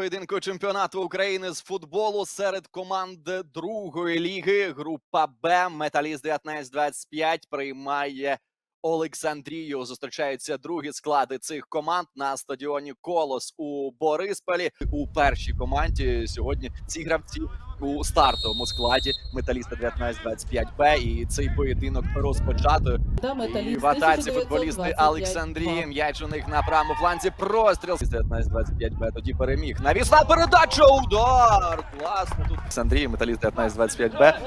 поєдинку чемпіонату України з футболу серед команд другої ліги. Група Б Металіст 1925 приймає Олександрію. Зустрічаються другі склади цих команд на стадіоні Колос у Борисполі. У першій команді сьогодні ці гравці у стартовому складі Металіста 1925 Б. І цей поєдинок розпочато. Да, І в атаці футболісти Олександрії. М'яч у них на правому фланзі. Простріл. 19-25 Б тоді переміг. Навісна передача. Удар. Класно тут. Олександрія, металіст 19-25 Б.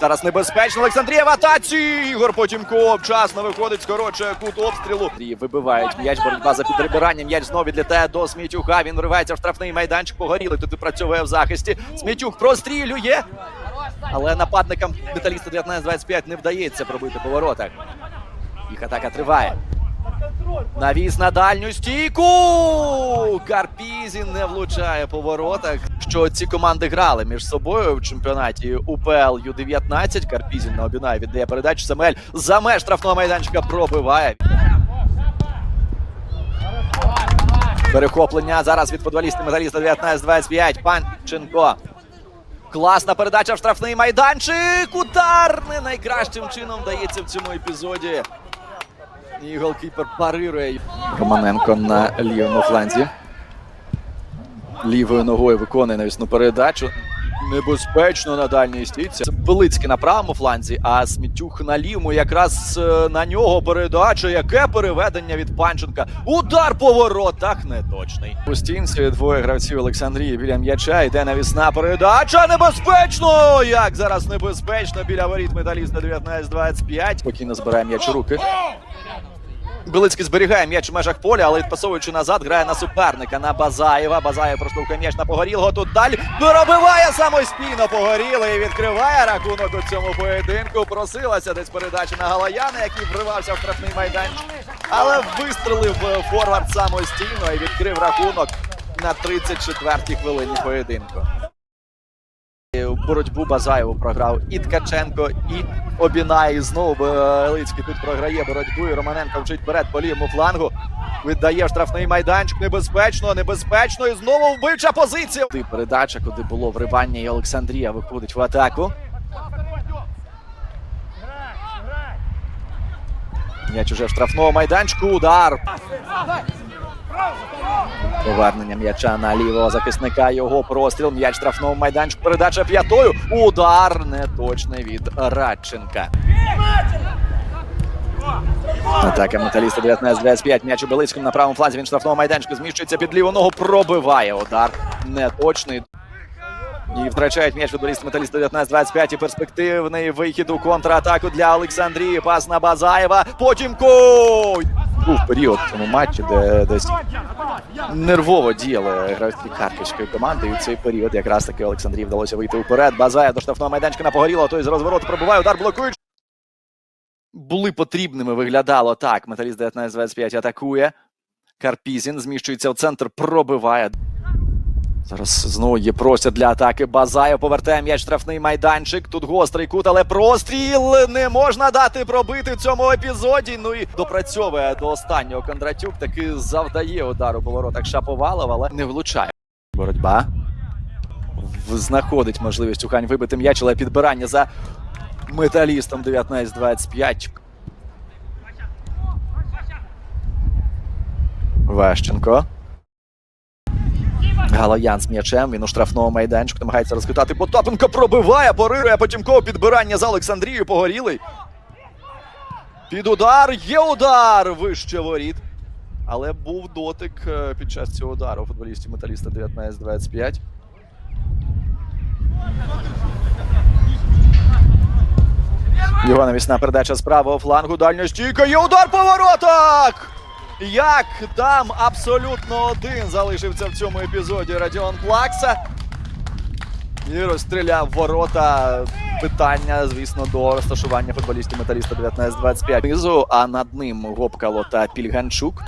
Зараз небезпечно. Олександрія в атаці. Ігор Потімков. Вчасно виходить, скорочує кут обстрілу. І вибивають м'яч. Боротьба за підрибирання. М'яч знову відлітає до Смітюха. Він вривається в штрафний майданчик. Погоріли. Тут працює в захисті. Смітюх прострілює. Але нападникам металіста 19-25 не вдається пробити по воротах. Їх атака триває. Навіс на дальню стійку. Карпізін не влучає по воротах. Що ці команди грали між собою в чемпіонаті УПЛ Ю-19. Карпізін на обінає віддає передачу. Самель за меж штрафного майданчика пробиває. Перехоплення зараз від футболіста металіста 19-25. Панченко. Класна передача в штрафний майданчик. Удар не найкращим чином дається в цьому епізоді. І голкіпер парирує. Романенко на лівому фланзі. Лівою ногою виконує навісну передачу. Небезпечно на дальній стійці. Белицький на правому фланзі, а Смітюх на лівому. Якраз е, на нього передача. Яке переведення від Панченка. Удар по воротах неточний. У стінці двоє гравців Олександрії біля м'яча. Йде навісна передача. Небезпечно! Як зараз небезпечно біля воріт металіста 19-25. Спокійно збирає м'яч у руки. Білицький зберігає м'яч в межах поля, але відпасовуючи назад, грає на суперника на Базаєва. Базаєв проштовхує м'яч на Погорілого. Тут далі доробиває самостійно Погорілий і відкриває рахунок у цьому поєдинку. Просилася десь передача на Галаяна, який вривався в штрафний майданчик. Але вистрелив е, форвард самостійно і відкрив рахунок на 34-й хвилині поєдинку. Боротьбу Базаєву програв і Ткаченко, і Обінай. Знову Елицький тут програє боротьбу. І Романенко вчить вперед по лівому флангу. Віддає штрафний майданчик. Небезпечно, небезпечно. І знову вбивча позиція. Ти передача, куди було вривання, і Олександрія виходить в атаку. М'яч уже в штрафному майданчику. Удар. Повернення м'яча на лівого захисника. Його простріл. М'яч в штрафному майданчику. Передача п'ятою. Удар неточний від Радченка. Атака металіста 19-25. М'яч у Белицькому на правому фланзі. Він в штрафному майданчику зміщується під ліву ногу. Пробиває удар. Неточний. І втрачають м'яч футболіст металіста 19-25. І перспективний вихід у контратаку для Олександрії. Пас на Базаєва. Потім ко був період в цьому матчі, де десь нервово діяли гравці харківської команди. І в цей період якраз таки Олександрії вдалося вийти вперед. Базає до штрафного майданчика на Погорілого. Той з розвороту пробиває удар блокуючи. Були потрібними, виглядало так. Металіст 19-25 атакує. Карпізін зміщується в центр, пробиває. Зараз знову є простір для атаки. Базаєв повертає м'яч штрафний майданчик. Тут гострий кут, але простріл не можна дати пробити в цьому епізоді. Ну і допрацьовує до останнього Кондратюк. Таки завдає удару по воротах Шаповалов, але не влучає. Боротьба. Знаходить можливість Ухань вибити м'яч, але підбирання за металістом 19-25. Вещенко. Галаян з м'ячем. Він у штрафному майданчику намагається розхитати. Потапенко пробиває, порирує Потімково підбирання за Олександрією. Погорілий. Під удар. Є удар вище воріт. Але був дотик е, під час цього удару футболістів металіста 19-25. Його навісна передача з правого флангу. Дальня стійка. Є удар по воротах! Як там абсолютно один залишився в цьому епізоді Радіон Плакса. І розстріляв ворота. Питання, звісно, до розташування футболістів металіста 19-25 низу, а над ним Гопкало та Пільганчук.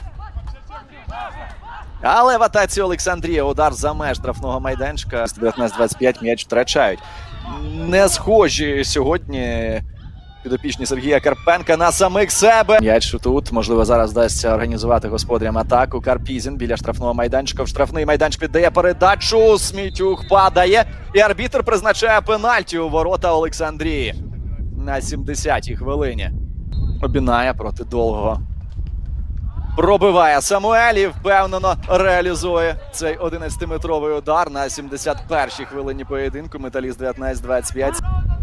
Але в атаці Олександрія удар за меж штрафного майданчика. 19-25 м'яч втрачають. Не схожі сьогодні підопічні Сергія Карпенка на самих себе. М'яч тут. Можливо, зараз вдасться організувати господарям атаку. Карпізін біля штрафного майданчика. В штрафний майданчик віддає передачу. Смітюх падає. І арбітр призначає пенальті у ворота Олександрії на 70-й хвилині. Обінає проти довгого. Пробиває Самуель і впевнено реалізує цей 11-метровий удар на 71-й хвилині поєдинку. Металіст 19-25.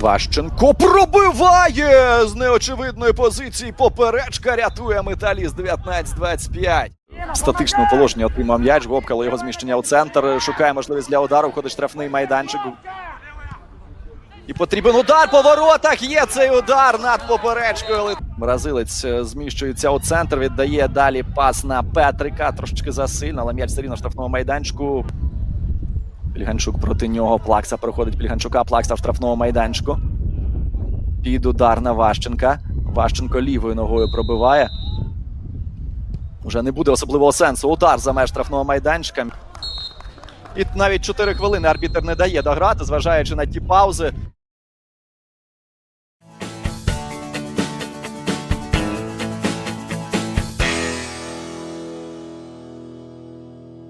Ващенко пробиває з неочевидної позиції. Поперечка рятує металіст 19-25. В статичному положенні отримав м'яч. Гопкало його зміщення у центр. Шукає можливість для удару. Входить штрафний майданчик. І потрібен удар по воротах. Є цей удар над поперечкою. Бразилець е, зміщується у центр. Віддає далі пас на Петрика. Трошечки засильно, але м'яч все рівно в штрафному майданчику. Пліганчук проти нього. Плакса проходить Пільганчука. Плакса в штрафному майданчику. Під удар на Ващенка. Ващенко лівою ногою пробиває. Уже не буде особливого сенсу. Удар за меж штрафного майданчика. І навіть 4 хвилини арбітер не дає дограти, зважаючи на ті паузи.